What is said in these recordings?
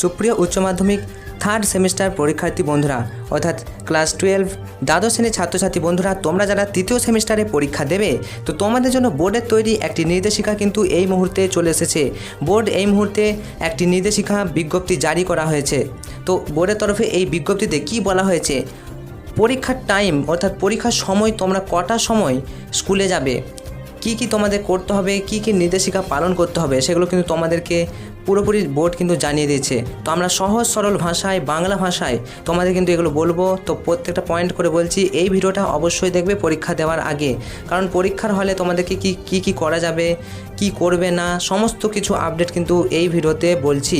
সুপ্রিয় উচ্চ মাধ্যমিক থার্ড সেমিস্টার পরীক্ষার্থী বন্ধুরা, অর্থাৎ ক্লাস টুয়েলভ দ্বাদশ শ্রেণির ছাত্রছাত্রী বন্ধুরা, তোমরা যারা তৃতীয় সেমিস্টারে পরীক্ষা দেবে, তো তোমাদের জন্য বোর্ডের তৈরি একটি নির্দেশিকা কিন্তু এই মুহূর্তে চলে এসেছে। বোর্ড এই মুহূর্তে একটি নির্দেশিকা বিজ্ঞপ্তি জারি করা হয়েছে। তো বোর্ডের তরফে এই বিজ্ঞপ্তিতে কি বলা হয়েছে? পরীক্ষার টাইম অর্থাৎ পরীক্ষার সময় তোমরা কটার সময় স্কুলে যাবে? কি কি তোমাদের করতে হবে? কি কি নির্দেশিকা পালন করতে হবে? সেগুলো কিন্তু তোমাদেরকে পুরোপুরি বোর্ড কিন্তু জানিয়ে দিয়েছে। তো আমরা সহজ, সরল ভাষায়, বাংলা ভাষায় তোমাদের কিন্তু এগুলো বলব। তো প্রত্যেকটা পয়েন্ট করে বলছি, এই ভিডিওটা অবশ্যই দেখবে পরীক্ষা দেওয়ার আগে। কারণ পরীক্ষার হলে তোমাদেরকে কি কি কি করা যাবে, কি করবে না, সমস্ত কিছু আপডেট কিন্তু এই ভিডিওতে বলছি।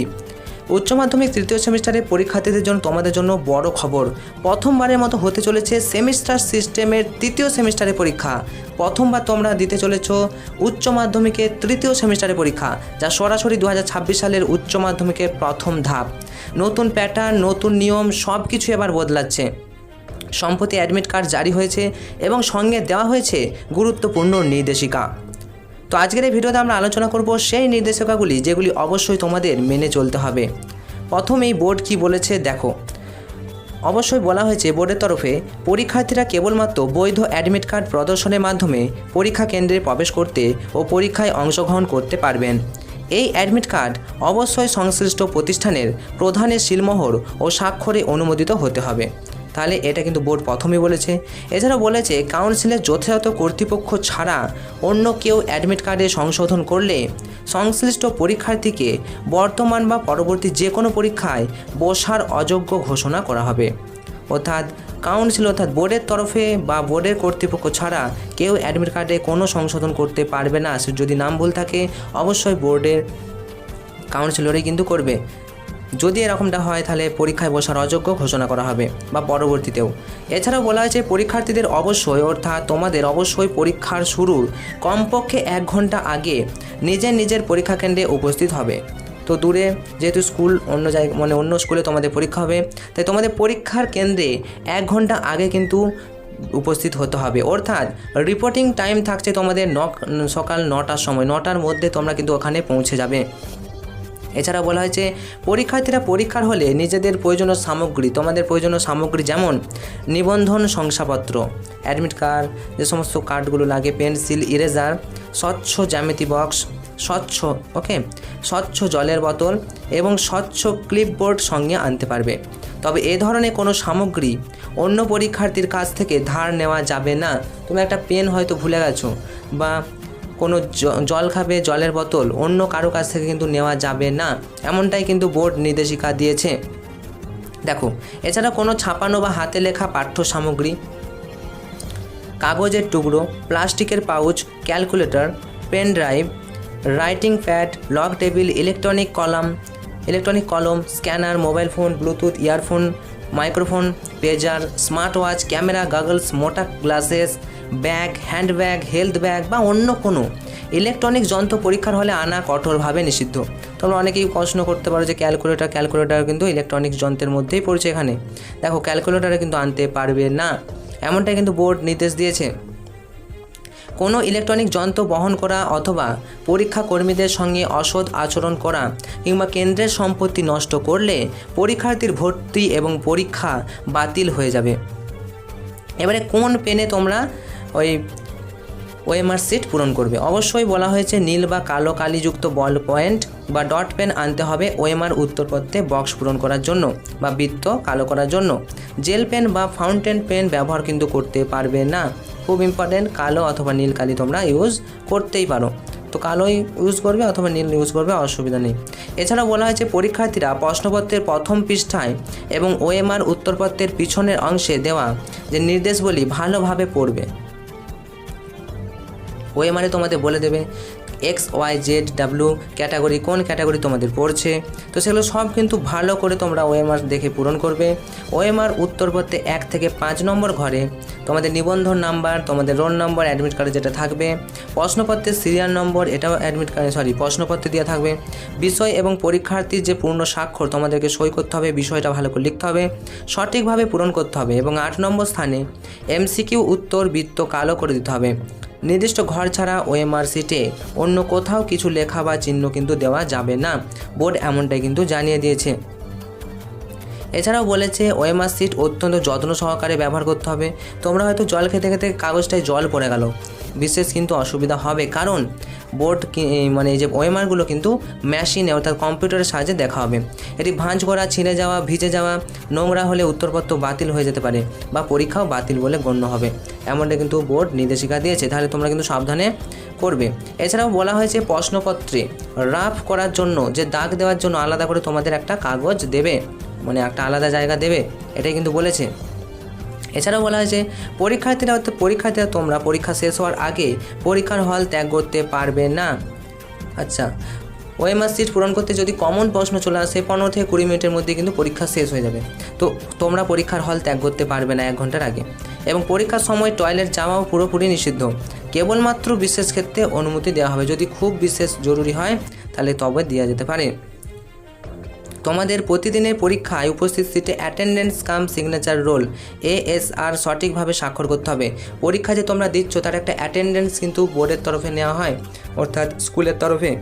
উচ্চ মাধ্যমিক তৃতীয় সেমিস্টারের পরীক্ষার্থীদের জন্য তোমাদের জন্য বড় খবর। প্রথমবারের মতো হতে চলেছে সেমিস্টার সিস্টেমের তৃতীয় সেমিস্টারের পরীক্ষা। প্রথমবার তোমরা দিতে চলেছ উচ্চ মাধ্যমিকের তৃতীয় সেমিস্টারের পরীক্ষা, যা সরাসরি দু হাজার ছাব্বিশ সালের উচ্চ মাধ্যমিকের প্রথম ধাপ। নতুন প্যাটার্ন নতুন নিয়ম সব কিছু এবার বদলাচ্ছে। সম্প্রতি অ্যাডমিট কার্ড জারি হয়েছে এবং সঙ্গে দেওয়া হয়েছে গুরুত্বপূর্ণ নির্দেশিকা। তো আজকের এই ভিডিওতে আমরা আলোচনা করব সেই নির্দেশিকাগুলি যেগুলি অবশ্যই তোমাদের মেনে চলতে হবে। প্রথম এই বোর্ড কি বলেছে দেখো। অবশ্যই বলা হয়েছে বোর্ডের তরফে পরীক্ষার্থীরা কেবলমাত্র বৈধ অ্যাডমিট কার্ড প্রদর্শনের মাধ্যমে পরীক্ষা কেন্দ্রে প্রবেশ করতে ও পরীক্ষায় অংশগ্রহণ করতে পারবেন। এই অ্যাডমিট কার্ড অবশ্যই সংশ্লিষ্ট প্রতিষ্ঠানের প্রধানের শিলমোহর ও স্বাক্ষরে অনুমোদিত হতে হবে। তাহলে এটা কিন্তু বোর্ড প্রথমেই বলেছে। এছাড়াও বলেছে কাউন্সিলের যথাযথ কর্তৃপক্ষ ছাড়া অন্য কেউ অ্যাডমিট কার্ডে সংশোধন করলে সংশ্লিষ্ট পরীক্ষার্থীকে বর্তমান বা পরবর্তী যে কোনো পরীক্ষায় বসার অযোগ্য ঘোষণা করা হবে। অর্থাৎ কাউন্সিল অর্থাৎ বোর্ডের তরফে বা বোর্ডের কর্তৃপক্ষ ছাড়া কেউ অ্যাডমিট কার্ডে কোনো সংশোধন করতে পারবে না। যদি নাম ভুল থাকে, অবশ্যই বোর্ডের কাউন্সিলরই কিন্তু করবে। যদি এরকমটা হয়, তাহলে পরীক্ষায় বসার অযোগ্য ঘোষণা করা হবে, বা পরবর্তীতেও। এছাড়াও বলা হয়েছে, পরীক্ষার্থীদের অবশ্যই, অর্থাৎ তোমাদের অবশ্যই পরীক্ষার শুরুর কমপক্ষে এক ঘণ্টা আগে নিজের নিজের পরীক্ষা কেন্দ্রে উপস্থিত হবে। তো দূরে, যেহেতু স্কুল অন্য জায়গা মানে অন্য স্কুলে তোমাদের পরীক্ষা হবে, তাই তোমাদের পরীক্ষার কেন্দ্রে এক ঘণ্টা আগে কিন্তু উপস্থিত হতে হবে। অর্থাৎ রিপোর্টিং টাইম থাকছে তোমাদের ন, সকাল নটার সময়, নটার মধ্যে তোমরা কিন্তু ওখানে পৌঁছে যাবে। এছাড়া বলা হয়েছে পরীক্ষার্থীরা পরীক্ষার হলে নিজেদের প্রয়োজনীয় সামগ্রী, তোমাদের প্রয়োজনীয় সামগ্রী যেমন নিবন্ধন শংসাপত্র অ্যাডমিট কার্ড যে সমস্ত কার্ডগুলো লাগে পেন্সিল ইরেজার স্বচ্ছ জ্যামিতি বক্স স্বচ্ছ ওকে স্বচ্ছ জলের বোতল এবং স্বচ্ছ ক্লিপবোর্ড সঙ্গে আনতে পারবে। তবে এ ধরনের কোনো সামগ্রী অন্য পরীক্ষার্থীর কাছ থেকে ধার নেওয়া যাবে না। তুমি একটা পেন হয়তো ভুলে গেছো বা কোনো জল খাবে জলের বোতল, অন্য কারও কাছ থেকে কিন্তু নেওয়া যাবে না। এমনটাই কিন্তু বোর্ড নির্দেশিকা দিয়েছে। দেখো, এছাড়া কোনো ছাপানো বা হাতে লেখা পাঠ্য সামগ্রী, কাগজের টুকরো, প্লাস্টিকের pouch, calculator, pen drive, writing pad, log table, electronic column, electronic কলম, scanner, mobile phone, bluetooth, earphone microphone pager smart watch camera, goggles, মোটা glasses, bag handbag health bag বা অন্য কোনো ইলেকট্রনিক যন্ত্র পরীক্ষার হলে আনা কঠোরভাবে নিষিদ্ধ। তোমরা অনেকেই প্রশ্ন করতে পারো যে ক্যালকুলেটর ক্যালকুলেটার কিন্তু ইলেকট্রনিক যন্ত্রের মধ্যেই পড়ছে এখানে। দেখো, ক্যালকুলেটারে কিন্তু আনতে পারবে না। এমনটাই কিন্তু বোর্ড নির্দেশ দিয়েছে। কোনো ইলেকট্রনিক যন্ত্র বহন করা অথবা পরীক্ষা কর্মীদের সঙ্গে অসৎ আচরণ করা কিংবা কেন্দ্রের সম্পত্তি নষ্ট করলে পরীক্ষার্থীর ভর্তি এবং পরীক্ষা বাতিল হয়ে যাবে। এবারে কোন পেনে তোমরা ওই ওএমআর সিট পূরণ করবে? অবশ্যই বলা হয়েছে নীল বা কালো কালিযুক্ত বল পয়েন্ট বা ডট পেন আনতে হবে ওএমআর উত্তরপত্রে বক্স পূরণ করার জন্য বা বৃত্ত কালো করার জন্য। জেল পেন বা ফাউন্টেন পেন ব্যবহার কিন্তু করতে পারবে না। খুব ইম্পর্টেন্ট কালো অথবা নীল কালি তোমরা ইউজ করতেই পারো। তো কালোই ইউজ করবে অথবা নীল ইউজ করবে, অসুবিধা নেই। এছাড়া বলা হয়েছে, পরীক্ষার্থীরা প্রশ্নপত্রের প্রথম পৃষ্ঠায় এবং ওএমআর উত্তরপত্রের পিছনের অংশে দেওয়া যে নির্দেশগুলি ভালোভাবে পড়বে। ওএমআরে তোমাদের বলে দেবে X Y Z W category কোন ক্যাটাগরি তোমাদের পড়ছে? তো সেগুলো সব কিন্তু ভালো করে তোমরা ওএমআর দেখে পূরণ করবে। ওএমআর উত্তরপত্রে এক থেকে পাঁচ নম্বর ঘরে। তোমাদের নিবন্ধন নাম্বার, তোমাদের রোল নম্বর অ্যাডমিট কার্ডে যেটা থাকবে। প্রশ্নপত্রের সিরিয়াল নম্বর এটাও অ্যাডমিট কার্ডে সরি প্রশ্নপত্রে দেওয়া থাকবে। বিষয় এবং পরীক্ষার্থীর যে পূর্ণ স্বাক্ষর, তোমাদেরকে সই করতে হবে, বিষয়টা ভালো করে লিখতে হবে, সঠিকভাবে পূরণ করতে হবে এবং আট নম্বর স্থানে এমসিকিউ উত্তর বৃত্ত কালো করে দিতে হবে। নির্দিষ্ট ঘর ছাড়া ওএমআর সিটে অন্য কোথাও কিছু লেখা বা চিহ্ন কিন্তু দেওয়া যাবে না। বোর্ড এমনটাই কিন্তু জানিয়ে দিয়েছে। এছাড়াও বলেছে, ওএমআর সিট অত্যন্ত যত্ন সহকারে ব্যবহার করতে হবে। তোমরা হয়তো জল খেতে খেতে কাগজটায় জল পড়ে গেল। বিশেষ কিন্তু অসুবিধা হবে। কারণ বোর্ড মানে এই যে ওএমআরগুলো কিন্তু মেশিনে অর্থাৎ কম্পিউটারের সাহায্যে দেখা হবে। এটি ভাঁজ করা, ছিঁড়ে যাওয়া, ভিজে যাওয়া, নোংরা হলে উত্তরপত্র বাতিল হয়ে যেতে পারে বা পরীক্ষাও বাতিল বলে গণ্য হবে। এমনটা কিন্তু বোর্ড নির্দেশিকা দিয়েছে। তাহলে তোমরা কিন্তু সাবধানে করবে। এছাড়াও বলা হয়েছে প্রশ্নপত্রে রাফ করার জন্য, যে দাগ দেওয়ার জন্য আলাদা করে তোমাদের একটা কাগজ দেবে। মানে একটা আলাদা জায়গা দেবে। এটাই কিন্তু বলেছে। এছাড়াও বলা হয়েছে পরীক্ষার্থীরা অর্থাৎ পরীক্ষার্থীরা তোমরা পরীক্ষা শেষ হওয়ার আগে পরীক্ষার হল ত্যাগ করতে পারবে না। আচ্ছা ওএমআর সিট পূরণ করতে যদি কমন প্রশ্ন চলে আসে, পনেরো থেকে কুড়ি মিনিটের মধ্যে কিন্তু পরীক্ষা শেষ হয়ে যাবে। তো তোমরা পরীক্ষার হল ত্যাগ করতে পারবে না এক ঘণ্টার আগে। এবং পরীক্ষার সময় টয়লেট যাওয়াও পুরোপুরি নিষিদ্ধ। কেবলমাত্র বিশেষ ক্ষেত্রে অনুমতি দেওয়া হবে। যদি খুব বিশেষ জরুরি হয়, তাহলে তবে দেওয়া যেতে পারে। তোমাদের প্রতিদিনের পরীক্ষায় উপস্থিত সিটে attendance cum signature roll ASR সঠিকভাবে স্বাক্ষর করতে হবে। পরীক্ষা যে তোমরা দিচ্ছ, তার একটা অ্যাটেন্ডেন্স কিন্তু বোর্ডের তরফে নেওয়া হয়, অর্থাৎ স্কুলের তরফে।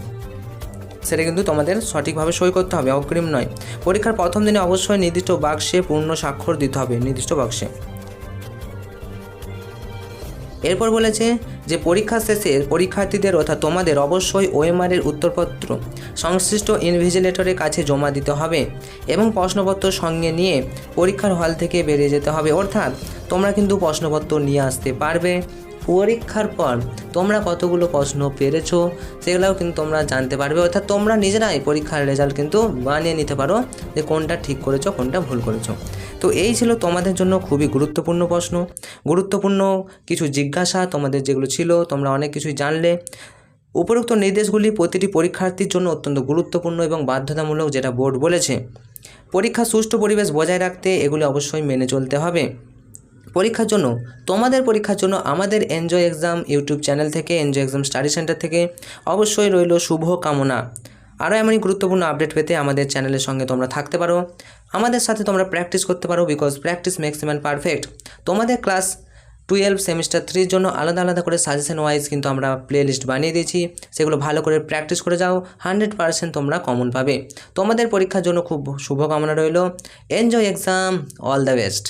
সেটা কিন্তু তোমাদের সঠিকভাবে সই করতে হবে, অগ্রিম নয়। পরীক্ষার প্রথম দিনে অবশ্যই নির্দিষ্ট বাক্সে পূর্ণ স্বাক্ষর দিতে হবে, নির্দিষ্ট বাক্সে। এরপর বলেছে যে পরীক্ষা শেষে পরীক্ষার্থীদের অর্থাৎ তোমাদের অবশ্যই ওএমআর এর উত্তরপত্র সংশ্লিষ্ট ইনভিজিলেটরের কাছে জমা দিতে হবে এবং প্রশ্নপত্র সঙ্গে নিয়ে পরীক্ষার হল থেকে বেরিয়ে যেতে হবে। অর্থাৎ তোমরা কিন্তু প্রশ্নপত্র নিয়ে আসতে পারবে। পরীক্ষার পর তোমরা কতগুলো প্রশ্ন পেরেছ সেগুলোও কিন্তু তোমরা জানতে পারবে। অর্থাৎ তোমরা নিজেরাই পরীক্ষার রেজাল্ট কিন্তু বানিয়ে নিতে পারো যে কোনটা ঠিক করেছ, কোনটা ভুল করেছ। তো এই ছিল তোমাদের জন্য খুবই গুরুত্বপূর্ণ প্রশ্ন। গুরুত্বপূর্ণ কিছু জিজ্ঞাসা তোমাদের যেগুলো ছিল, তোমরা অনেক কিছুই জানলে। উপরোক্ত নির্দেশগুলি প্রতিটি পরীক্ষার্থীর জন্য অত্যন্ত গুরুত্বপূর্ণ এবং বাধ্যতামূলক যেটা বোর্ড বলেছে। পরীক্ষা সুষ্ঠু পরিবেশ বজায় রাখতে এগুলি অবশ্যই মেনে চলতে হবে। পরীক্ষার জন্য, তোমাদের পরীক্ষার জন্য আমাদের এনজয় এক্সাম ইউটিউব চ্যানেল থেকে এনজয় এক্সাম স্টাডি সেন্টার থেকে অবশ্যই রইল শুভ কামনা। আরও এমনই গুরুত্বপূর্ণ আপডেট পেতে আমাদের চ্যানেলের সঙ্গে তোমরা থাকতে পারো। আমাদের সাথে তোমরা প্র্যাকটিস করতে পারো বিকজ প্র্যাকটিস ম্যাক্সিমাম পারফেক্ট তোমাদের ক্লাস টুয়েলভ সেমিস্টার থ্রির জন্য আলাদা আলাদা করে সাজেশন ওয়াইজ কিন্তু আমরা প্লে লিস্ট বানিয়ে দিয়েছি। সেগুলো ভালো করে প্র্যাকটিস করে যাও হান্ড্রেড পারসেন্ট তোমরা কমন পাবে। তোমাদের পরীক্ষার জন্য খুব শুভকামনা রইল। Enjoy exam all the best